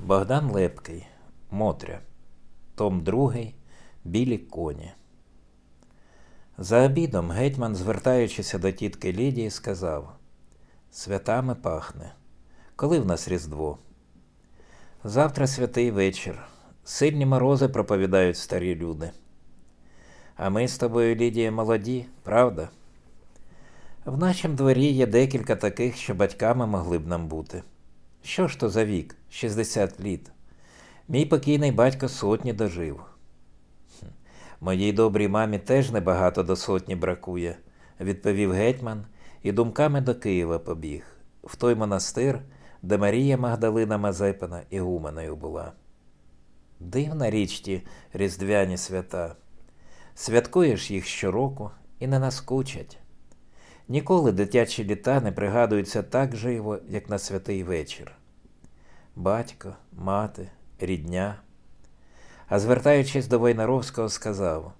Богдан Лепкий, Мотря, Том 2, Білі коні. За обідом гетьман, звертаючися до тітки Лідії, сказав: Святами пахне. Коли в нас Різдво? Завтра святий вечір. Сильні морози проповідають старі люди. А ми з тобою, Лідія, молоді, правда? В нашім дворі є декілька таких, що батьками могли б нам бути. Що ж то за вік? 60 літ. Мій покійний батько сотні дожив. Моїй добрій мамі теж небагато до сотні бракує, відповів гетьман і думками до Києва побіг, в той монастир, де Марія Магдалина Мазепина ігуменою була. Дивна річ ті різдвяні свята. Святкуєш їх щороку і не наскучать. Ніколи дитячі літа не пригадуються так живо, як на святий вечір. Батько, мати, рідня. А звертаючись до Войнаровського, сказав: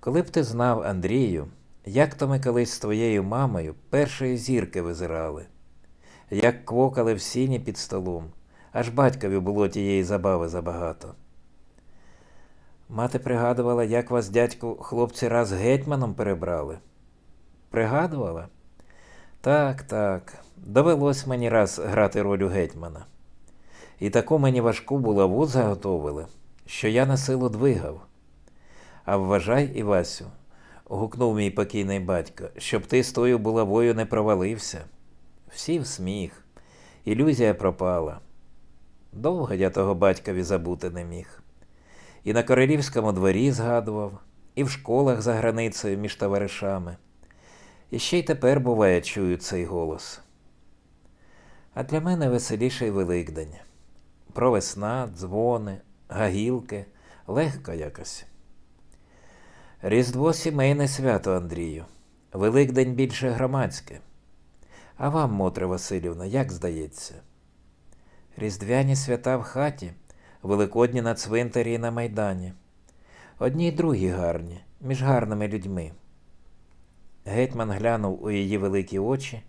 Коли б ти знав, Андрію, як то ми колись з твоєю мамою першої зірки визирали, як квокали в сіні під столом, аж батькові було тієї забави забагато. Мати пригадувала, як вас, дядьку, хлопці раз гетьманом перебрали. Пригадувала? Так, так. Довелось мені раз грати роль гетьмана. І таку мені важку булаву заготовили, що я на силу двигав. А вважай, Івасю, гукнув мій покійний батько, щоб ти з тою булавою не провалився. Всі в сміх. Ілюзія пропала. Довго я того батькові забути не міг. І на королівському дворі згадував, і в школах за границею між товаришами. І ще й тепер буває чую цей голос. А для мене веселіший Великдень. Про весна, дзвони, гагілки, легко якось. Різдво сімейне свято, Андрію. Великдень більше громадське. А вам, Мотре Васильівна, як здається? Різдвяні свята в хаті, Великодні на цвинтарі і на майдані. Одні й другі гарні, між гарними людьми. Гетьман глянув у її великі очі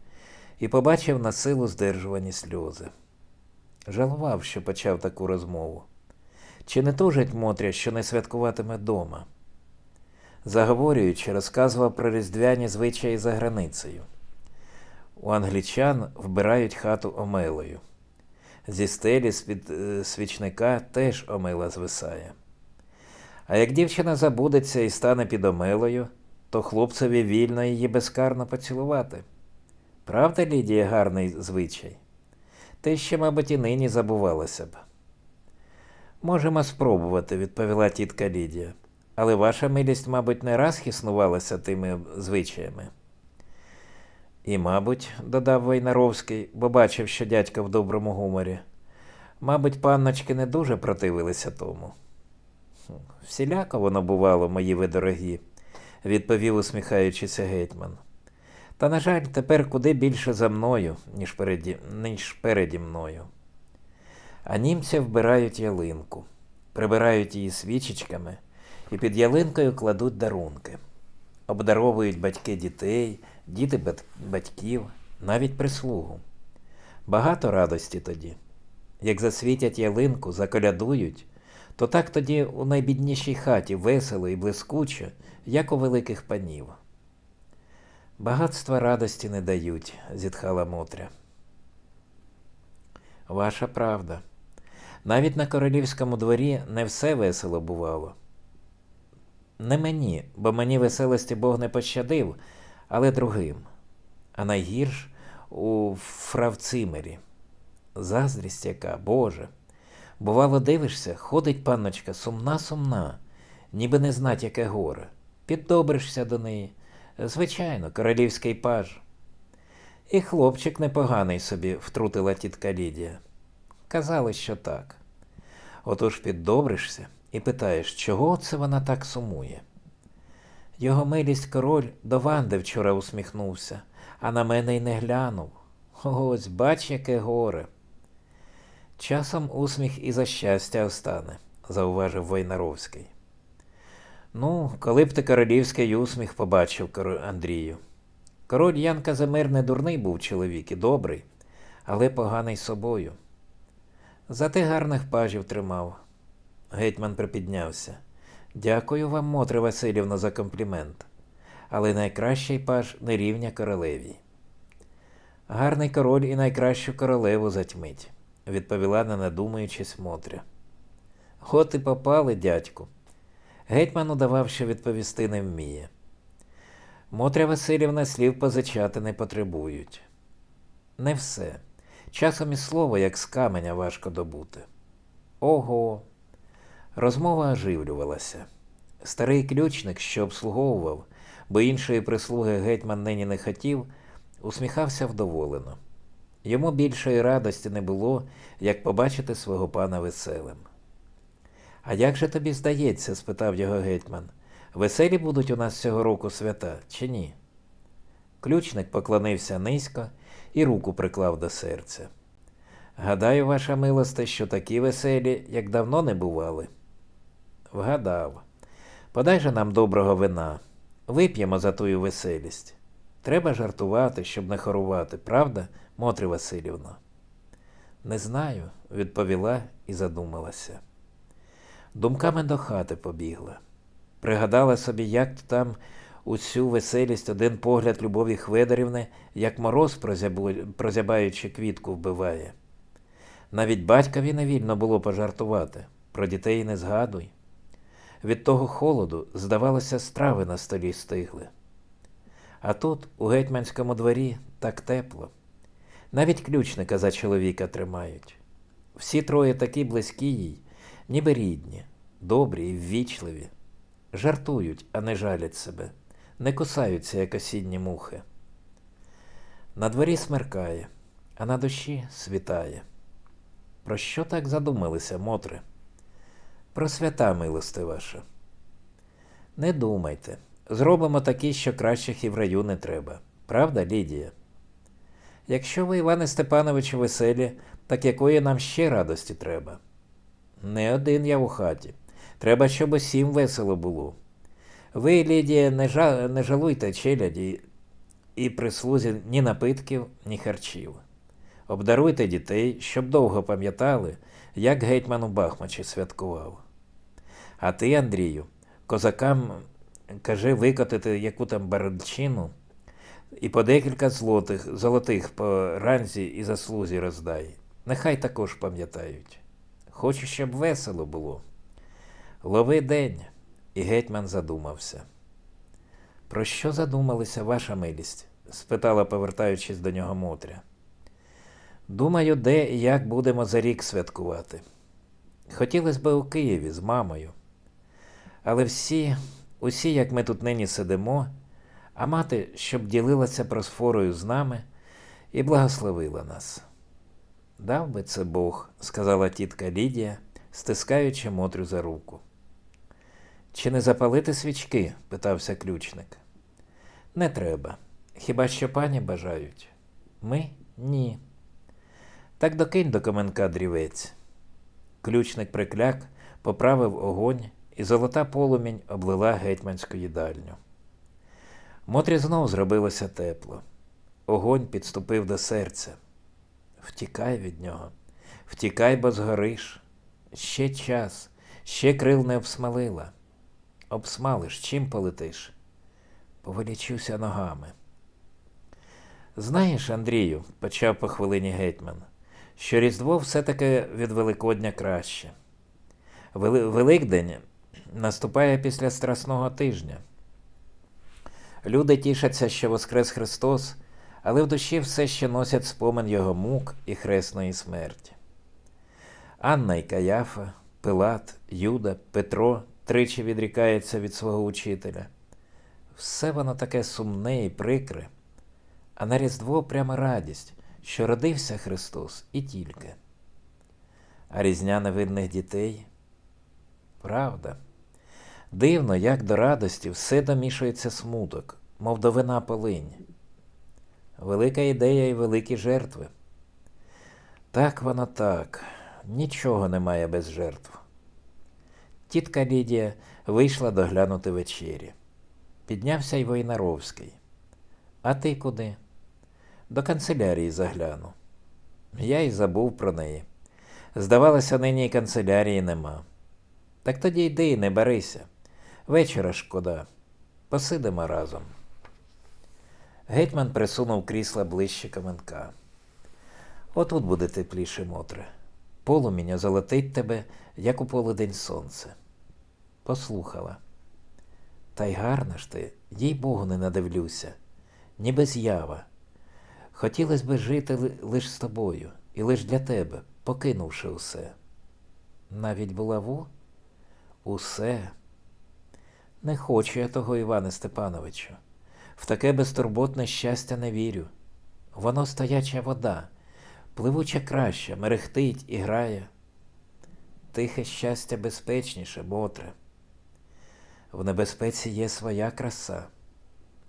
і побачив на силу здержувані сльози. Жалував, що почав таку розмову. Чи не тужить Мотря, що не святкуватиме дома? Заговорюючи, розказував про різдвяні звичаї за границею. У англічан вбирають хату омелою. Зі стелі з-під е, свічника теж омела звисає. А як дівчина забудеться і стане під омелою, то хлопцеві вільно її безкарно поцілувати. Правда, Лідія, гарний звичай? Те ще, мабуть, і нині забувалося б. Можемо спробувати, відповіла тітка Лідія. Але ваша милість, мабуть, не раз хіснувалася тими звичаями. І, мабуть, додав Войнаровський, бо бачив, що дядька в доброму гуморі. Мабуть, панночки не дуже противилися тому. Всіляко воно бувало, мої ви дорогі, відповів, усміхаючися гетьман. Та, на жаль, тепер куди більше за мною, ніж переді, ніж переді мною. А німці вбирають ялинку, прибирають її свічечками і під ялинкою кладуть дарунки. Обдаровують батьки дітей, діти батьків, навіть прислугу. Багато радості тоді. Як засвітять ялинку, заколядують, то так тоді у найбіднішій хаті весело і блискуче, як у великих панів. Багатства радості не дають, зітхала Мотря. Ваша правда. Навіть на королівському дворі не все весело бувало. Не мені, бо мені веселості Бог не пощадив, але другим. А найгірш у фравцимері. Заздрість яка, Боже. Бувало, дивишся, ходить панночка сумна сумна, ніби не знать, яке горе. Піддобришся до неї. Звичайно, королівський паж. І хлопчик непоганий собі, втрутила тітка Лідія. Казали, що так. Отож піддобришся і питаєш, чого це вона так сумує. Його милість король до Ванди вчора усміхнувся, а на мене й не глянув. Ось, бач, яке горе. Часом усміх і за щастя остане, зауважив Войнаровський. Ну, коли б ти королівський усміх побачив, Андрію. Король Ян Казимир не дурний був чоловік і добрий, але поганий собою. Зате гарних пажів тримав. Гетьман припіднявся. Дякую вам, Мотре Васильівна, за комплімент. Але найкращий паж не рівня королеві. Гарний король і найкращу королеву затьмить, відповіла, не надумуючись Мотря. От і попали, дядьку. Гетьман удавав, що відповісти не вміє. Мотря Васильівна слів позичати не потребують. Не все. Часом і слово, як з каменя, важко добути. Ого. Розмова оживлювалася. Старий ключник, що обслуговував, бо іншої прислуги гетьман нині не хотів, усміхався вдоволено. Йому більшої радості не було, як побачити свого пана веселим. А як же тобі здається? спитав його гетьман. Веселі будуть у нас цього року свята, чи ні? Ключник поклонився низько і руку приклав до серця. Гадаю, ваша милосте, що такі веселі, як давно не бували. Вгадав. Подай же нам доброго вина. Вип'ємо за тую веселість. Треба жартувати, щоб не хорувати, правда, Мотрі Васильівна? Не знаю, відповіла і задумалася. Думками до хати побігла. Пригадала собі, як там усю веселість один погляд Любові Хведорівни, як мороз, прозябаючи квітку, вбиває. Навіть батькові не вільно було пожартувати, про дітей не згадуй. Від того холоду, здавалося, страви на столі стигли. А тут, у гетьманському дворі, так тепло. Навіть ключника за чоловіка тримають. Всі троє такі близькі їй, ніби рідні, добрі і ввічливі. Жартують, а не жалять себе, не кусаються, як осінні мухи. На дворі смеркає, а на душі світає. Про що так задумалися, Мотре? Про свята, милости ваша. Не думайте. Зробимо такі, що кращих і в раю не треба. Правда, Лідія? Якщо ви, Іване Степановичу, веселі, так якої нам ще радості треба? Не один я у хаті. Треба, щоб усім весело було. Ви, Лідія, не, жа... не жалуйте челяді і прислузі ні напитків, ні харчів. Обдаруйте дітей, щоб довго пам'ятали, як гетьман у Бахмачі святкував. А ти, Андрію, козакам кажи викотити яку там баранчину і по декілька злотих, золотих по ранзі і заслузі роздай. Нехай також пам'ятають. Хочу, щоб весело було. Лови день, і гетьман задумався. Про що задумалися, ваша милість? спитала, повертаючись до нього Мотря. Думаю, де і як будемо за рік святкувати. Хотілося б у Києві з мамою. Але всі, усі, як ми тут нині сидимо, а мати, щоб ділилася просфорою з нами і благословила нас. Дав би це Бог, сказала тітка Лідія, стискаючи Мотрю за руку. Чи не запалити свічки? питався ключник. Не треба. Хіба що пані бажають? Ми ні. Так докинь до коменка дрівець. Ключник прикляк, поправив огонь, і золота полумінь облила гетьманську їдальню. Мотрі знов зробилося тепло. Огонь підступив до серця. Втікай від нього, втікай, бо згориш. Ще час, ще крил не обсмалила. Обсмалиш, чим полетиш? Повелічуся ногами. Знаєш, Андрію, почав по хвилині гетьман, що Різдво все-таки від Великодня краще. Вели- Великдень наступає після Страсного тижня. Люди тішаться, що Воскрес Христос, але в душі все ще носять спомин Його мук і хресної смерті. Анна і Каяфа, Пилат, Юда, Петро тричі відрікаються від свого учителя. Все воно таке сумне і прикре, а на Різдво прямо радість, що родився Христос і тільки. А різня невинних дітей правда. Дивно, як до радості все домішується смуток, мов до вина полинь. Велика ідея і великі жертви. Так воно так, нічого немає без жертв. Тітка Лідія вийшла доглянути вечері. Піднявся й Войнаровський. А ти куди? До канцелярії загляну. Я й забув про неї. Здавалося, нині й канцелярії нема. Так тоді йди і не берися. Вечора шкода. Посидимо разом. Гетьман присунув крісла ближче каменка. Отут буде тепліше, Мотре. Полумінь озолотить тебе, як у полудень сонце. Послухала. Та й гарна ж ти, їй Богу, не надивлюся, ніби з'ява. Хотілось би жити ли- лиш з тобою, і лиш для тебе, покинувши усе. Навіть булаву? Усе. Не хочу я того, Іване Степановичу. В таке безтурботне щастя не вірю. Воно стояча вода, пливуча краща, мерехтить і грає. Тихе щастя безпечніше, Мотре. В небезпеці є своя краса,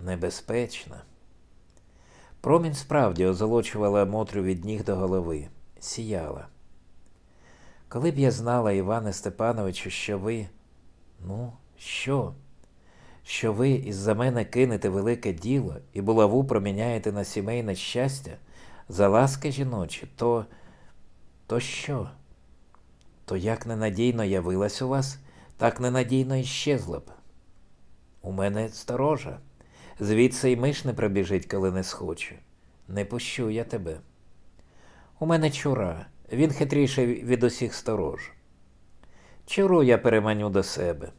небезпечна. Промінь справді озолочувала Мотрю від ніг до голови, сіяла. Коли б я знала, Іване Степановичу, що ви, ну, що? Що ви із-за мене кинете велике діло і булаву проміняєте на сімейне щастя за ласки жіночі, то. то що? То як ненадійно явилась у вас, так ненадійно і щезла б. У мене сторожа. Звідси й миш не пробіжить, коли не схоче. Не пущу я тебе. У мене чура, він хитріший від усіх сторож. Чуру я переманю до себе.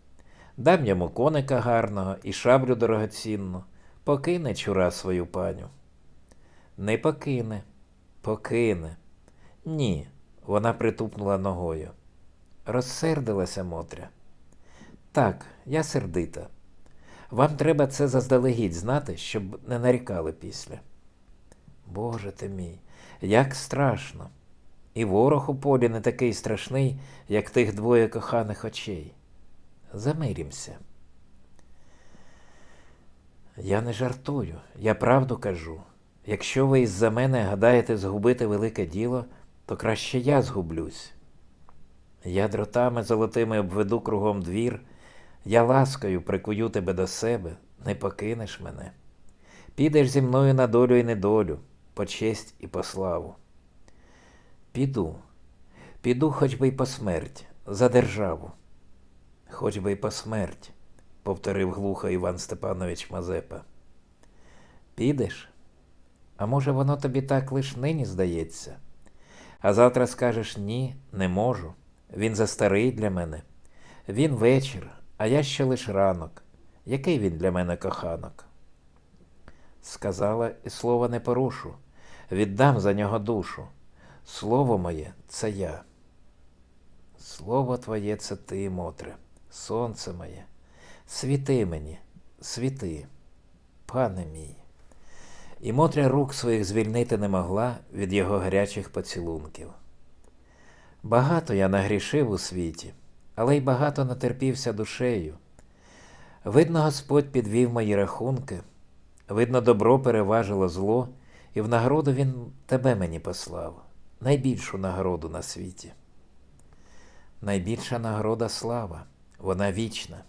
Дам йому коника гарного і шаблю дорогоцінну, покине чура свою паню. Не покине, покине. Ні, вона притупнула ногою. Розсердилася Мотря. Так, я сердита. Вам треба це заздалегідь знати, щоб не нарікали після. Боже ти мій, як страшно. І ворог у полі не такий страшний, як тих двоє коханих очей. Замирімся. Я не жартую, я правду кажу. Якщо ви із-за мене гадаєте згубити велике діло, то краще я згублюсь. Я дротами золотими обведу кругом двір, я ласкою прикую тебе до себе, не покинеш мене. Підеш зі мною на долю і недолю, по честь і по славу. Піду, піду хоч би й по смерть, за державу. Хоч би й по смерть, повторив глухо Іван Степанович Мазепа. Підеш? А може, воно тобі так лиш нині здається? А завтра скажеш ні, не можу. Він застарий для мене. Він вечір, а я ще лиш ранок. Який він для мене коханок? Сказала, і слова не порушу. Віддам за нього душу. Слово моє це я. Слово твоє це ти, Мотре, сонце моє. Світи мені, світи, пане мій. І Мотря рук своїх звільнити не могла від його гарячих поцілунків. Багато я нагрішив у світі, але й багато натерпівся душею. Видно, Господь підвів мої рахунки, видно, добро переважило зло, і в нагороду він тебе мені послав, найбільшу нагороду на світі. Найбільша нагорода слава, вона вічна.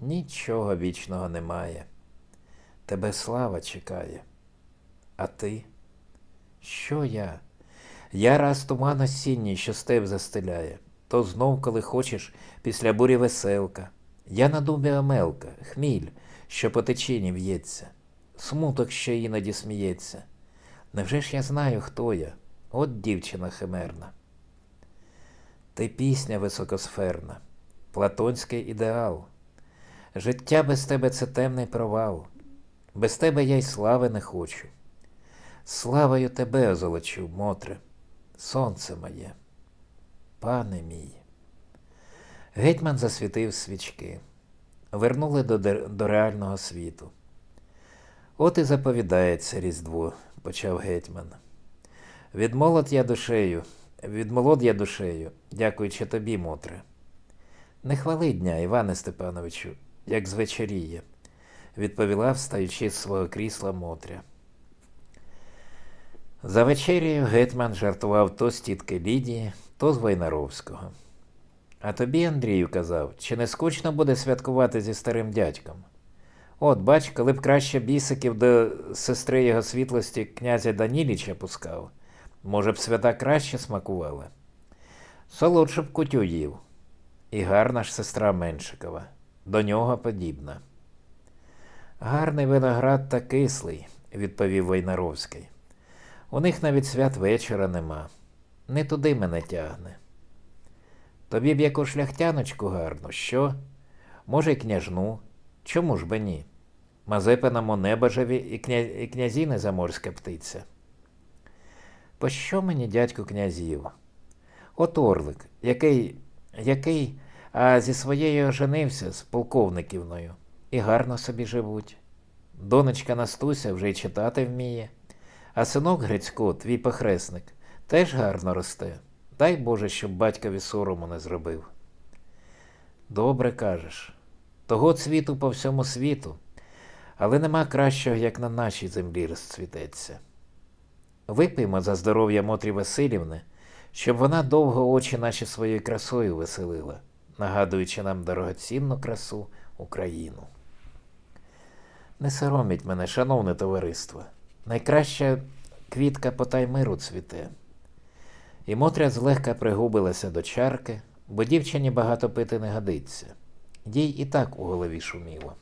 Нічого вічного немає. Тебе слава чекає. А ти? Що я? Я раз туман осінній, що степ застеляє, то знов, коли хочеш, після бурі веселка. Я на дубі омелка, хміль, що по течіні в'ється, смуток, що іноді сміється. Невже ж я знаю, хто я? От дівчина химерна. Ти пісня високосферна, платонський ідеал. Життя без тебе це темний провал. Без тебе я й слави не хочу. Славою тебе озолочу, Мотре, сонце моє, пане мій. Гетьман засвітив свічки, вернули до, до реального світу. От і заповідається Різдво, почав гетьман. Відмолод я душею, відмолод я душею, дякуючи тобі, Мотре. Не хвали дня, Іване Степановичу, як звечоріє, відповіла, встаючи з свого крісла Мотря. За вечерею гетьман жартував то з тітки Лідії, то з Войнаровського. А тобі, Андрію, казав, чи не скучно буде святкувати зі старим дядьком? От, бач, коли б краще бісиків до сестри його світлості князя Даніліча пускав, може б свята краще смакували. Солодше б кутю їв. І гарна ж сестра Меншикова, до нього подібна. Гарний виноград та кислий, відповів Войнаровський. У них навіть свят вечора нема. Не туди мене тягне. Тобі б яку шляхтяночку гарну, що? Може, й княжну. Чому ж би ні? Мазепиному небожеві і, кня... і князі заморська птиця. Пощо мені, дядьку, князів? От Орлик, який, який а зі своєю оженився з полковниківною, і гарно собі живуть. Донечка Настуся вже й читати вміє, а синок Грицько, твій похресник, теж гарно росте. Дай Боже, щоб батькові сорому не зробив. Добре кажеш. Того цвіту по всьому світу, але нема кращого, як на нашій землі розцвітеться. Випиймо за здоров'я Мотрі Васильівни, щоб вона довго очі наші своєю красою веселила, нагадуючи нам дорогоцінну красу Україну. Не сороміть мене, шановне товариство, найкраща квітка потай миру цвіте. І Мотря злегка пригубилася до чарки, бо дівчині багато пити не годиться. Їй і так у голові шуміло.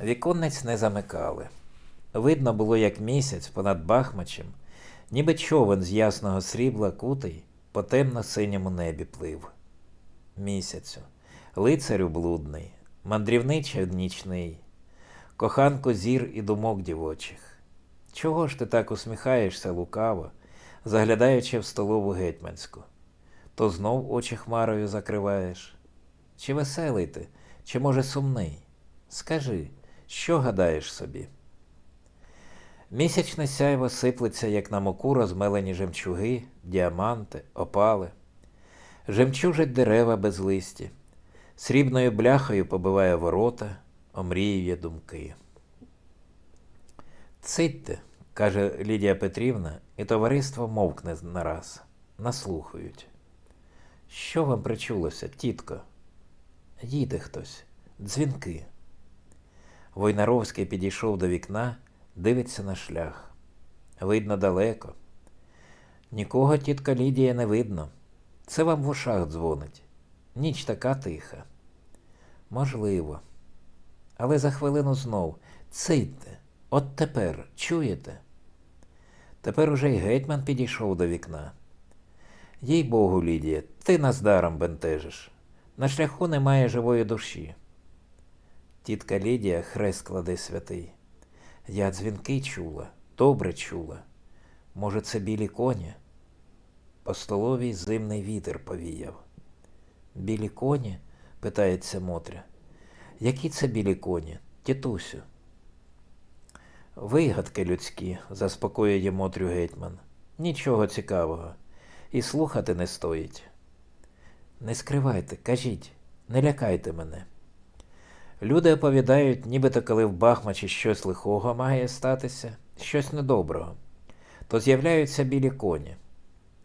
Віконниць не замикали. Видно було, як місяць понад Бахмачем, ніби човен з ясного срібла кутий по темно-синьому небі плив. Місяцю, лицарю блудний, мандрівничий нічний, коханку зір і думок дівочих. Чого ж ти так усміхаєшся лукаво, заглядаючи в столову гетьманську? То знов очі хмарою закриваєш. Чи веселий ти, чи, може, сумний? Скажи, що гадаєш собі? Місячне сяйво сиплеться, як на муку розмелені жемчуги, діаманти, опали. Жемчужить дерева без листі, срібною бляхою побиває ворота, омріює думки. Цитьте, каже Лідія Петрівна, і товариство мовкне нараз, наслухають. Що вам причулося, тітко? Їде хтось, дзвінки. Войнаровський підійшов до вікна, дивиться на шлях. Видно далеко. Нікого тітка Лідія не видно. Це вам в ушах дзвонить. Ніч така тиха. Можливо. Але за хвилину знов цийте, от тепер чуєте? Тепер уже й гетьман підійшов до вікна. Їй Богу, Лідія, ти нас даром бентежиш. На шляху немає живої душі. Тітка Лідія хрест кладе святий. Я дзвінки чула, добре чула. Може, це білі коні? По столовій зимний вітер повіяв. Білі коні? питається Мотря. Які це білі коні, тітусю? Вигадки людські, заспокоює Мотрю гетьман. Нічого цікавого. І слухати не стоїть. Не скривайте, кажіть, не лякайте мене. Люди оповідають, нібито коли в Бахмачі щось лихого має статися, щось недоброго, то з'являються білі коні.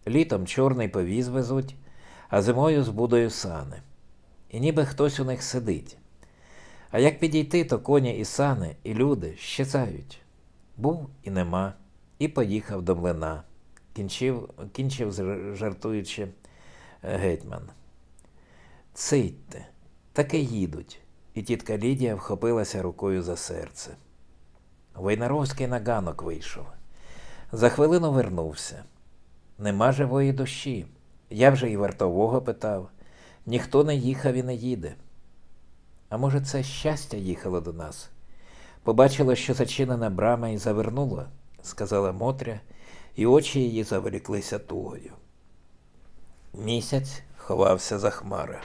Літом чорний повіз везуть, а зимою збудою сани. І ніби хтось у них сидить. А як підійти, то коні і сани, і люди щезають. Був і нема, і поїхав до млина, кінчив, кінчив жартуючи гетьман. Цитьте, таки їдуть, і тітка Лідія вхопилася рукою за серце. Войнаровський на ганок вийшов. За хвилину вернувся. Нема живої душі. Я вже і вартового питав. Ніхто не їхав і не їде. А може, це щастя їхало до нас? Побачила, що зачинена брама і завернула, сказала Мотря, і очі її заволіклися тугою. Місяць ховався за хмари.